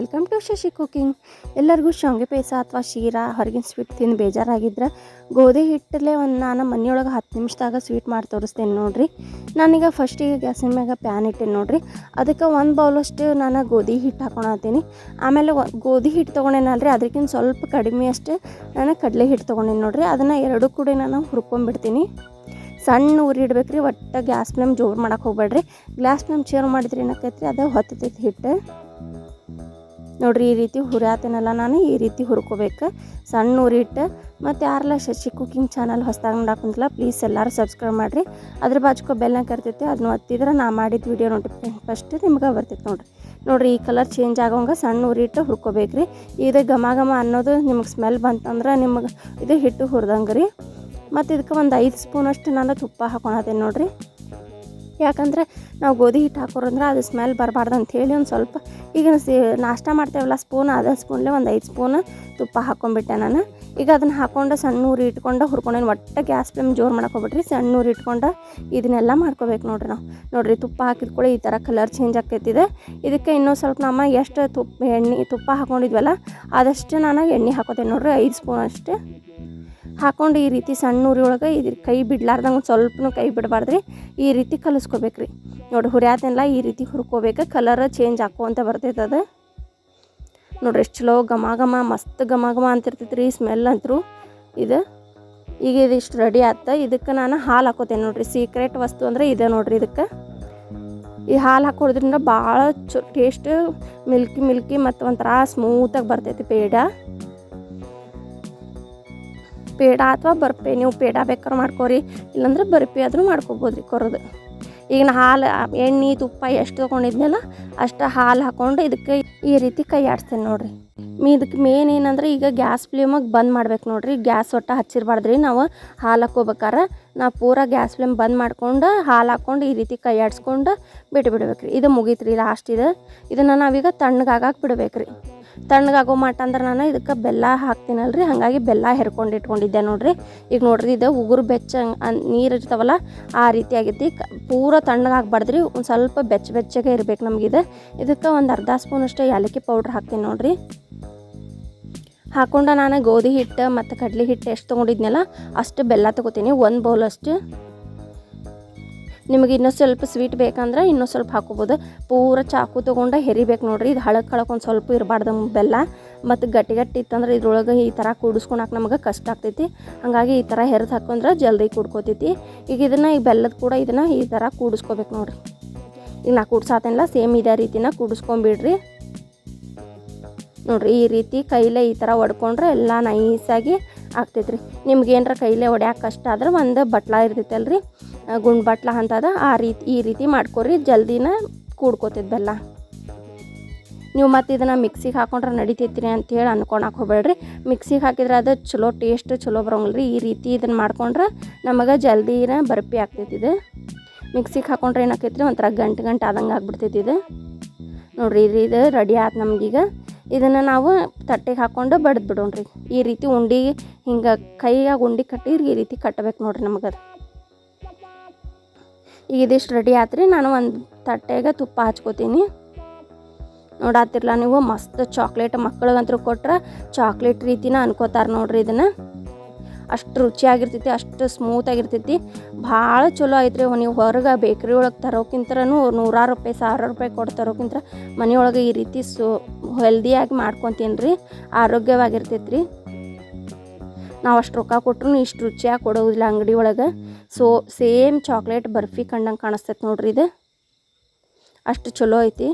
Welcome to Shashi cooking. ಎಲ್ಲರಿಗೂ ಶಾವಿಗೆ ಪೇಸ ಅಥವಾ ಶೀರಾ, ಹೊರಗಿನ ಸ್ವೀಟ್ ತಿಂದು ಬೇಜಾರಾಗಿದ್ರೆ ಗೋಧಿ ಹಿಟ್ಟಲ್ಲೇ ಒಂದು ನಾನು ಮನೆಯೊಳಗೆ ಹತ್ತು ನಿಮಿಷದಾಗ ಸ್ವೀಟ್ ಮಾಡಿ ತೋರಿಸ್ತೇನೆ ನೋಡಿರಿ. ನಾನೀಗ ಫಸ್ಟಿಗೆ ಗ್ಯಾಸಿನ ಮ್ಯಾಗ ಪ್ಯಾನ್ ಇಟ್ಟೇನೆ ನೋಡಿರಿ. ಅದಕ್ಕೆ ಒಂದು ಬೌಲಷ್ಟು ನಾನು ಗೋಧಿ ಹಿಟ್ಟು ಹಾಕೊಳತ್ತೀನಿ ಆಮೇಲೆ ಗೋಧಿ ಹಿಟ್ಟು ತೊಗೊಂಡೇನಲ್ರಿ ಅದಕ್ಕಿಂತ ಸ್ವಲ್ಪ ಕಡಿಮೆ ಅಷ್ಟು ನಾನು ಕಡಲೆ ಹಿಟ್ಟು ತೊಗೊಂಡೇನಿ ನೋಡಿರಿ. ಅದನ್ನು ಎರಡು ಕೂಡ ನಾನು ಹುರ್ಕೊಂಡ್ಬಿಡ್ತೀನಿ ಸಣ್ಣ ಉರಿ ಇಡ್ಬೇಕು ರೀ ಒಟ್ಟು ಗ್ಯಾಸ್ ಫ್ಲೇಮ್ ಜೋರು ಮಾಡೋಕೆ ಹೋಗ್ಬೇಡ್ರಿ. ಗ್ಯಾಸ್ ಫ್ಲೇಮ್ ಚೇರ್ ಮಾಡಿದ್ರೆ ರೀ ಅದು ಹೊತ್ತೈತಿ ಹಿಟ್ಟು ನೋಡ್ರಿ ಈ ರೀತಿ ಹುರಿಯಾತೇನಲ್ಲ ನಾನು, ಈ ರೀತಿ ಹುರ್ಕೋಬೇಕು. ಸಣ್ಣ ಹುರಿಟ್ಟು ಮತ್ತು ಯಾರಲ್ಲ ಶಶಿ ಕುಕಿಂಗ್ ಚಾನಲ್ ಹೊಸ್ದಾಗ ನೋಡಾಕುಂತಿಲ್ಲ ಪ್ಲೀಸ್ ಎಲ್ಲರೂ ಸಬ್ಸ್ಕ್ರೈಬ್ ಮಾಡಿರಿ. ಅದ್ರ ಬಾಜುಕೋ ಬೆಲ್ಲ ಕರ್ತೈತಿ ಅದನ್ನ ಒತ್ತಿದ್ರೆ ನಾ ಮಾಡಿದ ವಿಡಿಯೋ ನೋಟಿಫಿಕೇಶನ್ ಫಸ್ಟ್ ನಿಮ್ಗೆ ಬರ್ತೈತೆ ನೋಡಿರಿ. ನೋಡಿರಿ ಈ ಕಲರ್ ಚೇಂಜ್ ಆಗೋಂಗೆ ಸಣ್ಣ ಹುರಿಟ್ಟು ಹುರ್ಕೋಬೇಕು ರೀ ಇದು ಘಮ ಘಮ ಅನ್ನೋದು ನಿಮಗೆ ಸ್ಮೆಲ್ ಬಂತಂದ್ರೆ ನಿಮಗೆ ಇದು ಹಿಟ್ಟು ಹುರಿದಂಗೆ ರೀ ಮತ್ತು ಇದಕ್ಕೆ ಒಂದು ಐದು ಸ್ಪೂನಷ್ಟು ನಾನು ತುಪ್ಪ ಹಾಕೊಳತ್ತೇನೆ ನೋಡ್ರಿ. ಯಾಕಂದ್ರೆ ನಾವು ಗೋಧಿ ಹಿಟ್ಟು ಹಾಕೋರಂದ್ರೆ ಅದು ಸ್ಮೆಲ್ ಬರಬಾರ್ದು ಅಂಥೇಳಿ ಒಂದು ಸ್ವಲ್ಪ ಈಗ ಸಿ ನಾಷ್ಟ ಮಾಡ್ತೇವಲ್ಲ ಸ್ಪೂನ್ ಅದೇ ಸ್ಪೂನ್ಲೆ ಒಂದು ಐದು ಸ್ಪೂನ್ ತುಪ್ಪ ಹಾಕ್ಕೊಂಬಿಟ್ಟೆ ನಾನು. ಈಗ ಅದನ್ನು ಹಾಕ್ಕೊಂಡು ಸಣ್ಣ ಉರಿ ಇಟ್ಕೊಂಡು ಹುರ್ಕೊಂಡೇನು ಒಟ್ಟು ಗ್ಯಾಸ್ ಫ್ಲೇಮ್ ಜೋರು ಮಾಡಕ್ಕೆ ಹೋಗ್ಬಿಟ್ರಿ, ಸಣ್ಣ ಉರಿ ಇಟ್ಕೊಂಡು ಇದನ್ನೆಲ್ಲ ಮಾಡ್ಕೋಬೇಕು ನೋಡ್ರಿ ನಾವು. ನೋಡಿರಿ ತುಪ್ಪ ಹಾಕಿದ ಕೂಡ ಈ ಥರ ಕಲರ್ ಚೇಂಜ್ ಆಕೈತಿದೆ ಇದಕ್ಕೆ ಇನ್ನೂ ಸ್ವಲ್ಪ ನಮ್ಮ ಎಷ್ಟು ತುಪ್ಪ ಎಣ್ಣೆ ತುಪ್ಪ ಹಾಕ್ಕೊಂಡಿದ್ವಲ್ಲ ಆದಷ್ಟು ನಾನು ಎಣ್ಣೆ ಹಾಕೋತೇನೆ ನೋಡ್ರಿ, ಐದು ಸ್ಪೂನ್ ಅಷ್ಟು. ಹಾಕೊಂಡು ಈ ರೀತಿ ಸಣ್ಣ ಉರಿ ಒಳಗೆ ಇದು ಕೈ ಬಿಡ್ಲಾರ್ದಂಗೆ ಸ್ವಲ್ಪನೂ ಕೈ ಬಿಡಬಾರ್ದ್ರಿ. ಈ ರೀತಿ ಕಲಿಸ್ಕೋಬೇಕ್ರಿ. ನೋಡಿ ಹುರಿಯಾತೆಲ್ಲ ಈ ರೀತಿ ಹುರ್ಕೋಬೇಕು. ಕಲರ್ ಚೇಂಜ್ ಹಾಕುವಂತ ಬರ್ತೈತೆ ಅದು. ನೋಡ್ರಿ ಎಷ್ಟು ಚಲೋ ಘಮ ಘಮ, ಮಸ್ತ್ ಘಮ ಘಮ ಅಂತಿರ್ತೈತೆ ರೀ ಸ್ಮೆಲ್ ಅಂತರೂ ಇದು ಈಗ ಇದಿಷ್ಟು ರೆಡಿ ಆತ. ಇದಕ್ಕೆ ನಾನು ಹಾಲು ಹಾಕೋತೇನೆ ನೋಡಿರಿ. ಸೀಕ್ರೆಟ್ ವಸ್ತು ಅಂದರೆ ಇದೆ ನೋಡಿರಿ ಇದಕ್ಕೆ. ಈ ಹಾಲು ಹಾಕೋದ್ರಿಂದ ಭಾಳ ಚ ಟೇಸ್ಟ್ ಮಿಲ್ಕಿ ಮಿಲ್ಕಿ ಮತ್ತು ಒಂಥರ ಸ್ಮೂತಾಗಿ ಬರ್ತೈತಿ ಪೇಡ. ಪೇಡ ಅಥವಾ ಬರ್ಪೆ, ನೀವು ಪೇಡ ಬೇಕಾದ್ರೆ ಮಾಡ್ಕೋರಿ, ಇಲ್ಲಾಂದ್ರೆ ಬರ್ಪಿ ಆದರೂ ಮಾಡ್ಕೋಬೋದು ರೀ ಕೊರೋದು. ಈಗ ನಾ ಹಾಲು, ಎಣ್ಣೆ, ತುಪ್ಪ ಎಷ್ಟು ತೊಗೊಂಡಿದ್ನಲ್ಲ, ಅಷ್ಟು ಹಾಲು ಹಾಕ್ಕೊಂಡು ಇದಕ್ಕೆ ಈ ರೀತಿ ಕೈ ಆಡಿಸ್ತೇನೆ ನೋಡ್ರಿ. ಮೀ ಇದಕ್ಕೆ ಮೇನ್ ಏನಂದ್ರೆ ಈಗ ಗ್ಯಾಸ್ ಫ್ಲೇಮಾಗ ಬಂದ್ ಮಾಡ್ಬೇಕು ನೋಡಿರಿ. ಗ್ಯಾಸ್ ಒಟ್ಟು ಹಚ್ಚಿರ್ಬಾರ್ದ್ರಿ ನಾವು. ಹಾಲು ಹಾಕೋಬೇಕಾರೆ ನಾವು ಪೂರ ಗ್ಯಾಸ್ ಫ್ಲೇಮ್ ಬಂದ್ ಮಾಡ್ಕೊಂಡು ಹಾಲು ಹಾಕ್ಕೊಂಡು ಈ ರೀತಿ ಕೈ ಆಡಿಸ್ಕೊಂಡು ಬಿಟ್ಟು ಬಿಡ್ಬೇಕು ರೀ ಇದು ಮುಗೀತು ರೀ ಲಾಸ್ಟ್ ಇದು. ಇದನ್ನು ನಾವೀಗ ತಣ್ಣಗಾಗಕ್ಕೆ ಬಿಡ್ಬೇಕು ರೀ ತಣ್ಣಗಾಗೋ ಮಟ್ಟ ಅಂದ್ರೆ ನಾನು ಇದಕ್ಕೆ ಬೆಲ್ಲ ಹಾಕ್ತೀನಲ್ರಿ. ಹಾಗಾಗಿ ಬೆಲ್ಲ ಹೆರ್ಕೊಂಡು ಇಟ್ಕೊಂಡಿದ್ದೆ ನೋಡ್ರಿ. ಈಗ ನೋಡ್ರಿ ಇದು ಉಗುರು ಬೆಚ್ಚ ನೀರು ಇರ್ತಾವಲ್ಲ, ಆ ರೀತಿ ಆಗೈತಿ. ಪೂರ ತಣ್ಣಗಾಗ್ಬಾರ್ದ್ರಿ. ಒಂದು ಸ್ವಲ್ಪ ಬೆಚ್ಚ ಬೆಚ್ಚಗೆ ಇರ್ಬೇಕು ನಮಗಿದು ಇದಕ್ಕೆ ಒಂದು ಅರ್ಧ ಸ್ಪೂನ್ ಅಷ್ಟೇ ಏಲಕ್ಕಿ ಪೌಡ್ರ್ ಹಾಕ್ತೀನಿ ನೋಡ್ರಿ. ಹಾಕೊಂಡ ನಾನು ಗೋಧಿ ಹಿಟ್ಟು ಮತ್ತು ಕಡ್ಲೆ ಹಿಟ್ಟು ಎಷ್ಟು ತೊಗೊಂಡಿದ್ನಲ್ಲ, ಅಷ್ಟು ಬೆಲ್ಲ ತೊಗೋತೀನಿ. ಒಂದು ಬೌಲ್ ಅಷ್ಟು ನಿಮಗೆ ಇನ್ನೂ ಸ್ವಲ್ಪ ಸ್ವೀಟ್ ಬೇಕಂದ್ರೆ ಇನ್ನೂ ಸ್ವಲ್ಪ ಹಾಕೋಬೋದು. ಪೂರ ಚಾಕು ತೊಗೊಂಡು ಹೆರಿಬೇಕು ನೋಡ್ರಿ. ಇದು ಹಳಕ್ ಹಳಕ್ ಒಂದು ಸ್ವಲ್ಪ ಇರಬಾರ್ದು ಬೆಲ್ಲ. ಮತ್ತು ಗಟ್ಟಿ ಗಟ್ಟಿ ಇತ್ತಂದ್ರೆ ಇದ್ರೊಳಗೆ ಈ ಥರ ಕೂಡಿಸ್ಕೊಳಕ್ಕೆ ನಮಗೆ ಕಷ್ಟ ಆಗ್ತೈತಿ. ಹಾಗಾಗಿ ಈ ಥರ ಹೆರ್ದು ಹಾಕೊಂಡ್ರೆ ಜಲ್ದಿ ಕೂಡ್ಕೋತೈತಿ. ಈಗ ಇದನ್ನು ಈ ಬೆಲ್ಲದ ಕೂಡ ಇದನ್ನು ಈ ಥರ ಕೂಡಿಸ್ಕೋಬೇಕು ನೋಡ್ರಿ. ಈಗ ನಾ ಕೂಡ್ಸಾತೇನಲ್ಲ, ಸೇಮ್ ಇದೇ ರೀತಿನ ಕೂಡಿಸ್ಕೊಂಬಿಡ್ರಿ. ನೋಡ್ರಿ ಈ ರೀತಿ ಕೈಲೇ ಈ ಥರ ಒಡ್ಕೊಂಡ್ರೆ ಎಲ್ಲ ನೈಸಾಗಿ ಆಗ್ತೈತ್ರಿ. ನಿಮ್ಗೆ ಏನಾರ ಕೈಲೇ ಒಡ್ಯಾಕೆ ಕಷ್ಟ ಆದ್ರೆ ಒಂದು ಬಟ್ಲ ಇರ್ತೈತಲ್ರಿ. ಗುಂಡ್ ಬಟ್ಲ ಅಂತದ ಆ ರೀತಿ ಈ ರೀತಿ ಮಾಡ್ಕೊರಿ, ಜಲ್ದಿನ ಕೂಡ್ಕೋತೈತೆ ಬೆಲ್ಲ. ನೀವು ಮತ್ತು ಇದನ್ನು ಮಿಕ್ಸಿಗೆ ಹಾಕೊಂಡ್ರೆ ನಡಿತೈತ್ರಿ ಅಂತೇಳಿ ಅನ್ಕೊಳಕ್ಕೆ ಹೋಗ್ಬೇಡ್ರಿ. ಮಿಕ್ಸಿಗೆ ಹಾಕಿದ್ರೆ ಅದು ಚಲೋ ಟೇಸ್ಟ್ ಚಲೋ ಬರೋಂಗಿಲ್ಲ ರೀ ಈ ರೀತಿ ಇದನ್ನು ಮಾಡ್ಕೊಂಡ್ರೆ ನಮಗೆ ಜಲ್ದಿನ ಬರ್ಪಿ ಆಗ್ತೈತಿ ಇದು. ಮಿಕ್ಸಿಗೆ ಹಾಕೊಂಡ್ರೆ ಏನಾಕೈತ್ರಿ? ಒಂಥರ ಗಂಟು ಗಂಟು ಆದಂಗೆ ಆಗ್ಬಿಡ್ತೈತಿ ಇದು. ನೋಡ್ರಿ, ಇದು ಇದು ರೆಡಿ ಆಯ್ತು ನಮಗೀಗ. ಇದನ್ನು ನಾವು ತಟ್ಟೆಗೆ ಹಾಕ್ಕೊಂಡು ಬಡ್ದು ಬಿಡೋಣ್ರಿ. ಈ ರೀತಿ ಉಂಡಿ ಹಿಂಗೆ ಕೈಯಾಗ ಉಂಡಿ ಕಟ್ಟಿ ಈ ರೀತಿ ಕಟ್ಟಬೇಕು ನೋಡ್ರಿ ನಮಗದು. ಈಗ ಇದಿಷ್ಟು ರೆಡಿ ಆತ್ರಿ, ನಾನು ಒಂದು ತಟ್ಟೆಗೆ ತುಪ್ಪ ಹಚ್ಕೋತೀನಿ. ನೋಡಾತಿರ್ಲ ನೀವು, ಮಸ್ತ್ ಚಾಕ್ಲೇಟ್ ಮಕ್ಳಿಗಂತೂ ಕೊಟ್ರೆ ಚಾಕ್ಲೇಟ್ ರೀತಿನ ಅನ್ಕೋತಾರೆ ನೋಡ್ರಿ ಇದನ್ನು. ಅಷ್ಟು ರುಚಿಯಾಗಿರ್ತೈತಿ, ಅಷ್ಟು ಸ್ಮೂತಾಗಿರ್ತೈತಿ ಭಾಳ ಚಲೋ ಐತ್ರಿ ನೀವು ಹೊರಗೆ ಬೇಕ್ರಿ ಒಳಗೆ ತರೋಕ್ಕಿಂತನೂ ನೂರಾರು ರೂಪಾಯಿ ಸಾವಿರ ರೂಪಾಯಿ ಕೊಟ್ಟು ತರೋಕ್ಕಿಂತ ಮನೆಯೊಳಗೆ ಈ ರೀತಿ ಸು ಹೆಲ್ದಿಯಾಗಿ ಮಾಡ್ಕೊತೀನಿ ರೀ ಆರೋಗ್ಯವಾಗಿರ್ತೈತಿ ರೀ ನಾವು ಅಷ್ಟು ರೊಕ್ಕ ಕೊಟ್ಟರು ಇಷ್ಟು ರುಚಿಯಾಗಿ ಕೊಡೋದಿಲ್ಲ ಅಂಗಡಿ ಒಳಗೆ. ಸೊ ಸೇಮ್ ಚಾಕ್ಲೇಟ್ ಬರ್ಫಿ ಕಂಡಂಗೆ ಕಾಣಿಸ್ತೈತೆ ನೋಡ್ರಿ ಇದು. ಅಷ್ಟು ಚಲೋ ಐತಿ.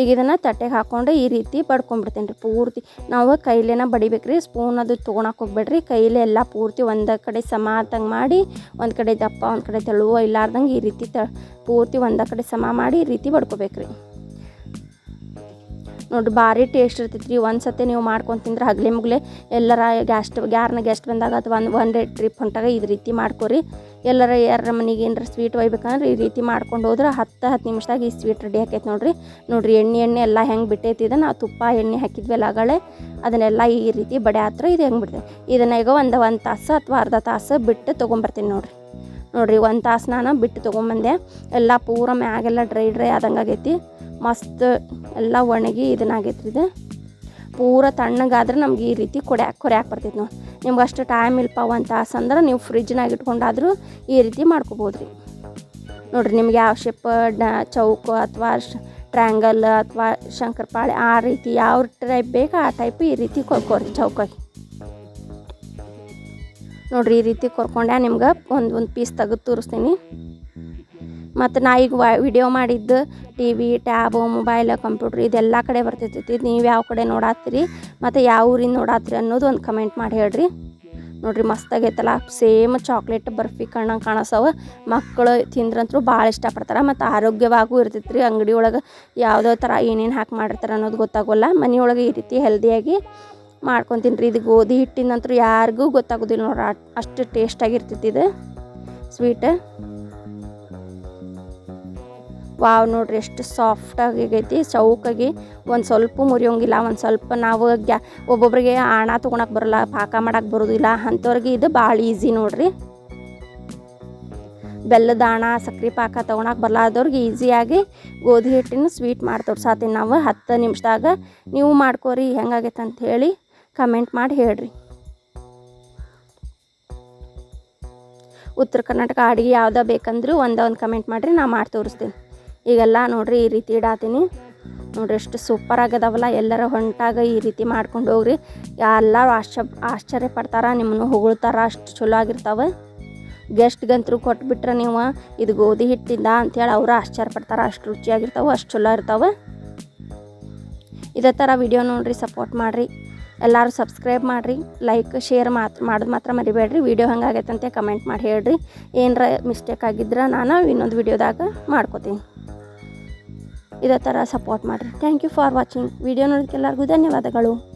ಈಗ ಇದನ್ನು ತಟ್ಟೆಗೆ ಹಾಕ್ಕೊಂಡು ಈ ರೀತಿ ಬಡ್ಕೊಂಡ್ಬಿಡ್ತೇನೆ ರೀ ಪೂರ್ತಿ. ನಾವು ಕೈಲೇನ ಬಡಿಬೇಕ್ರಿ ಸ್ಪೂನ್ ಅದು ತೊಗೊಳಕ್ಕೆ ಹೋಗ್ಬೇಡ್ರಿ. ಕೈಲೇ ಎಲ್ಲ ಪೂರ್ತಿ ಒಂದು ಕಡೆ ಸಮಾತಂಗೆ ಮಾಡಿ, ಒಂದು ಕಡೆ ದಪ್ಪ, ಒಂದು ಕಡೆ ತೆಳುವ ಇಲ್ಲಾರ್ದಂಗೆ ಈ ರೀತಿ ತ, ಪೂರ್ತಿ ಒಂದು ಕಡೆ ಸಮ ಮಾಡಿ ಈ ರೀತಿ ಬಡ್ಕೋಬೇಕ್ರಿ. ನೋಡ್ರಿ, ಭಾರಿ ಟೇಸ್ಟ್ ಇರ್ತೈತೆ ರೀ ಒಂದು ಸತಿ ನೀವು ಮಾಡ್ಕೊಂಡು ತಿಂದ್ರೆ ಹಗಲಿ ಮುಗ್ಲೆ ಎಲ್ಲರ ಗ್ಯಾಸ್ಟ್ ಯಾರನ್ನ ಗೆಸ್ಟ್ ಬಂದಾಗ ಅಥವಾ ಒಂದು ಒನ್ ಡೇ ಟ್ರಿಪ್ ಹೊಂಟಾಗ ಇದು ರೀತಿ ಮಾಡ್ಕೊರಿ. ಎಲ್ಲರ ಯಾರ ಮನೆಗೆ ಏನಾರ ಸ್ವೀಟ್ ಒಯ್ಬೇಕಂದ್ರೆ ಈ ರೀತಿ ಮಾಡ್ಕೊಂಡು ಹೋದ್ರೆ ಹತ್ತು ಹತ್ತು ನಿಮಿಷದಾಗ ಈ ಸ್ವೀಟ್ ರೆಡಿ ಆಕೈತೆ ನೋಡಿರಿ. ನೋಡಿರಿ, ಎಣ್ಣೆ ಎಣ್ಣೆ ಎಲ್ಲ ಹೆಂಗೆ ಬಿಟ್ಟೈತಿ ಇದನ್ನು? ನಾವು ತುಪ್ಪ, ಎಣ್ಣೆ ಹಾಕಿದ್ವಲ್ಲ ಆಗಳೆ ಅದನ್ನೆಲ್ಲ ಈ ರೀತಿ ಬಡೆ ಹತ್ರ ಇದು ಹೆಂಗೆ ಬಿಡ್ತೇವೆ ಇದನ್ನ ಈಗ ಒಂದು ಒಂದು ತಾಸು ಅಥವಾ ಅರ್ಧ ತಾಸು ಬಿಟ್ಟು ತೊಗೊಂಬರ್ತೀನಿ ನೋಡಿರಿ. ನೋಡಿರಿ, ಒಂದು ತಾಸು ನಾನು ಬಿಟ್ಟು ತೊಗೊಂಬಂದೆ. ಎಲ್ಲ ಪೂರ ಮ್ಯಾಗೆಲ್ಲ ಡ್ರೈ ಡ್ರೈ ಆದಂಗೆ ಆಗೈತಿ. ಮಸ್ತ್ ಎಲ್ಲ ಒಣಗಿ ಇದನ್ನಾಗೈತ್ರಿ ಇದು ಪೂರ ತಣ್ಣಗಾದ್ರೆ ನಮ್ಗೆ ಈ ರೀತಿ ಕೊಡ್ಯಾಕೆ ಕೊರ್ಯಾಕೆ ಬರ್ತೈತೆ ನೋಡಿ. ನಿಮ್ಗೆ ಅಷ್ಟು ಟೈಮ್ ಇಲ್ಲಪ್ಪ ಒಂದು ತಾಸು ಅಂದ್ರೆ ನೀವು ಫ್ರಿಜ್ನಾಗ ಇಟ್ಕೊಂಡಾದ್ರೂ ಈ ರೀತಿ ಮಾಡ್ಕೋಬೋದು ರೀ. ನೋಡಿರಿ ನಿಮ್ಗೆ ಯಾವ ಶೇಪ್ ಡ ಚೌಕ ಅಥವಾ ಟ್ರ್ಯಾಂಗಲ್ ಅಥವಾ ಶಂಕರಪಾಳೆ ಆ ರೀತಿ ಯಾವ ಟೈಪ್ ಬೇಕು ಆ ಟೈಪ್ ಈ ರೀತಿ ಕೊರ್ಕೋರಿ ಚೌಕಾಗಿ. ನೋಡಿರಿ ಈ ರೀತಿ ಕೊರ್ಕೊಂಡೆ ನಿಮ್ಗೆ ಒಂದು ಒಂದು ಪೀಸ್ ತೆಗೆದು ತೋರಿಸ್ತೀನಿ. ಮತ್ತು ನಾ ಈಗ ವ ವಿಡಿಯೋ ಮಾಡಿದ್ದು T V tab mobile computer ಇದೆಲ್ಲ ಕಡೆ ಬರ್ತಿರ್ತೈತಿ ನೀವು ಯಾವ ಕಡೆ ನೋಡಾತ್ತೀರಿ, ಮತ್ತು ಯಾವ ಊರಿಂದ ನೋಡಾತ್ರಿ ಅನ್ನೋದು ಒಂದು ಕಮೆಂಟ್ ಮಾಡಿ ಹೇಳ್ರಿ. ನೋಡ್ರಿ ಮಸ್ತಾಗೈತಲ್ಲ ಸೇಮ್ ಚಾಕ್ಲೇಟ್ ಬರ್ಫಿ ಕಣ್ಣ ಕಾಣಿಸವ ಮಕ್ಕಳು ತಿಂದ್ರಂತೂ ಭಾಳ ಇಷ್ಟಪಡ್ತಾರೆ, ಮತ್ತು ಆರೋಗ್ಯವಾಗೂ ಇರ್ತೈತೆ ಅಂಗಡಿ ಒಳಗೆ ಯಾವುದೋ ಥರ ಏನೇನು ಹಾಕಿ ಮಾಡಿರ್ತಾರೆ ಅನ್ನೋದು ಗೊತ್ತಾಗೋಲ್ಲ. ಮನೆಯೊಳಗೆ ಈ ರೀತಿ ಹೆಲ್ದಿಯಾಗಿ ಮಾಡ್ಕೊತೀನಿ ರೀ ಇದು ಗೋಧಿ ಹಿಟ್ಟಿನಂತರೂ ಯಾರಿಗೂ ಗೊತ್ತಾಗೋದಿಲ್ಲ ನೋಡ್ರಿ. ಅಷ್ಟು ಟೇಸ್ಟಾಗಿರ್ತೈತಿ ಇದು. ಸ್ವೀಟ್ ವಾವ್ ನೋಡ್ರಿ ಎಷ್ಟು ಸಾಫ್ಟಾಗಿ ಆಗೈತಿ ಚೌಕಾಗಿ ಒಂದು ಸ್ವಲ್ಪ ಮುರಿಯೋಂಗಿಲ್ಲ, ಒಂದು ಸ್ವಲ್ಪ ನಾವು ಗ್ಯಾ, ಒಬ್ಬೊಬ್ರಿಗೆ ಆಣ ತೊಗೊಳಕ್ಕೆ ಬರಲ್ಲ, ಪಾಕ ಮಾಡಕ್ಕೆ ಬರೋದಿಲ್ಲ, ಅಂಥವ್ರಿಗೆ ಇದು ಭಾಳ ಈಸಿ ನೋಡ್ರಿ. ಬೆಲ್ಲದ ಆಣ ಸಕ್ಕರೆ ಪಾಕ ತೊಗೊಳಕ್ಕೆ ಬರಲಾದವ್ರಿಗೆ ಈಸಿಯಾಗಿ ಗೋಧಿ ಹಿಟ್ಟಿನ ಸ್ವೀಟ್ ಮಾಡಿ ತೋರ್ಸಾತೀನಿ ನಾವು ಹತ್ತು ನಿಮಿಷದಾಗ. ನೀವು ಮಾಡ್ಕೋರಿ ಹೆಂಗಾಗೈತೆ ಅಂತ ಹೇಳಿ ಕಮೆಂಟ್ ಮಾಡಿ ಹೇಳ್ರಿ. ಉತ್ತರ ಕರ್ನಾಟಕ ಅಡುಗೆ ಯಾವ್ದು ಬೇಕಂದ್ರೂ ಒಂದೊಂದು ಕಮೆಂಟ್ ಮಾಡಿರಿ, ನಾ ಮಾಡಿ ತೋರಿಸ್ತೀನಿ. ಈಗೆಲ್ಲ ನೋಡ್ರಿ ಈ ರೀತಿ ಇಡಾತೀನಿ. ನೋಡ್ರಿ ಎಷ್ಟು ಸೂಪರ್ ಆಗದವಲ್ಲ, ಎಲ್ಲರೂ ಹೊಂಟಾಗ ಈ ರೀತಿ ಮಾಡ್ಕೊಂಡು ಹೋಗ್ರಿ. ಎಲ್ಲರೂ ಆಶ್ಚರ್ಯ ಆಶ್ಚರ್ಯ ಪಡ್ತಾರ, ನಿಮ್ಮನ್ನು ಹೊಗಳ್ತಾರ, ಅಷ್ಟು ಚಲೋ ಆಗಿರ್ತಾವೆ. ಗೆಸ್ಟ್ಗಂತರೂ ಕೊಟ್ಬಿಟ್ರೆ ನೀವು, ಇದು ಗೋಧಿ ಹಿಟ್ಟಿಂದ ಅಂಥೇಳಿ ಅವರು ಆಶ್ಚರ್ಯ ಪಡ್ತಾರ, ಅಷ್ಟು ರುಚಿಯಾಗಿರ್ತಾವೆ, ಅಷ್ಟು ಚಲೋ ಇರ್ತಾವೆ. ಇದೇ ಥರ ವಿಡಿಯೋ ನೋಡ್ರಿ ಸಪೋರ್ಟ್ ಮಾಡಿರಿ. ಎಲ್ಲರೂ ಸಬ್ಸ್ಕ್ರೈಬ್ ಮಾಡಿರಿ ಲೈಕ್ ಶೇರ್ ಮಾತ್ರ ಮಾಡೋದು ಮಾತ್ರ ಮರಿಬೇಡ್ರಿ. ವಿಡಿಯೋ ಹಂಗಾಗೈತಂತೆ ಕಮೆಂಟ್ ಮಾಡಿ ಹೇಳ್ರಿ. ಏನರ ಮಿಸ್ಟೇಕ್ ಆಗಿದ್ರೆ ನಾನು ಇನ್ನೊಂದು ವಿಡಿಯೋದಾಗ ಮಾಡ್ಕೋತೀನಿ. ಇದೇ ಥರ ಸಪೋರ್ಟ್ ಮಾಡಿರಿ. Thank you for watching video ನೋಡೋದಕ್ಕೆಲ್ಲರಿಗೂ ಧನ್ಯವಾದಗಳು.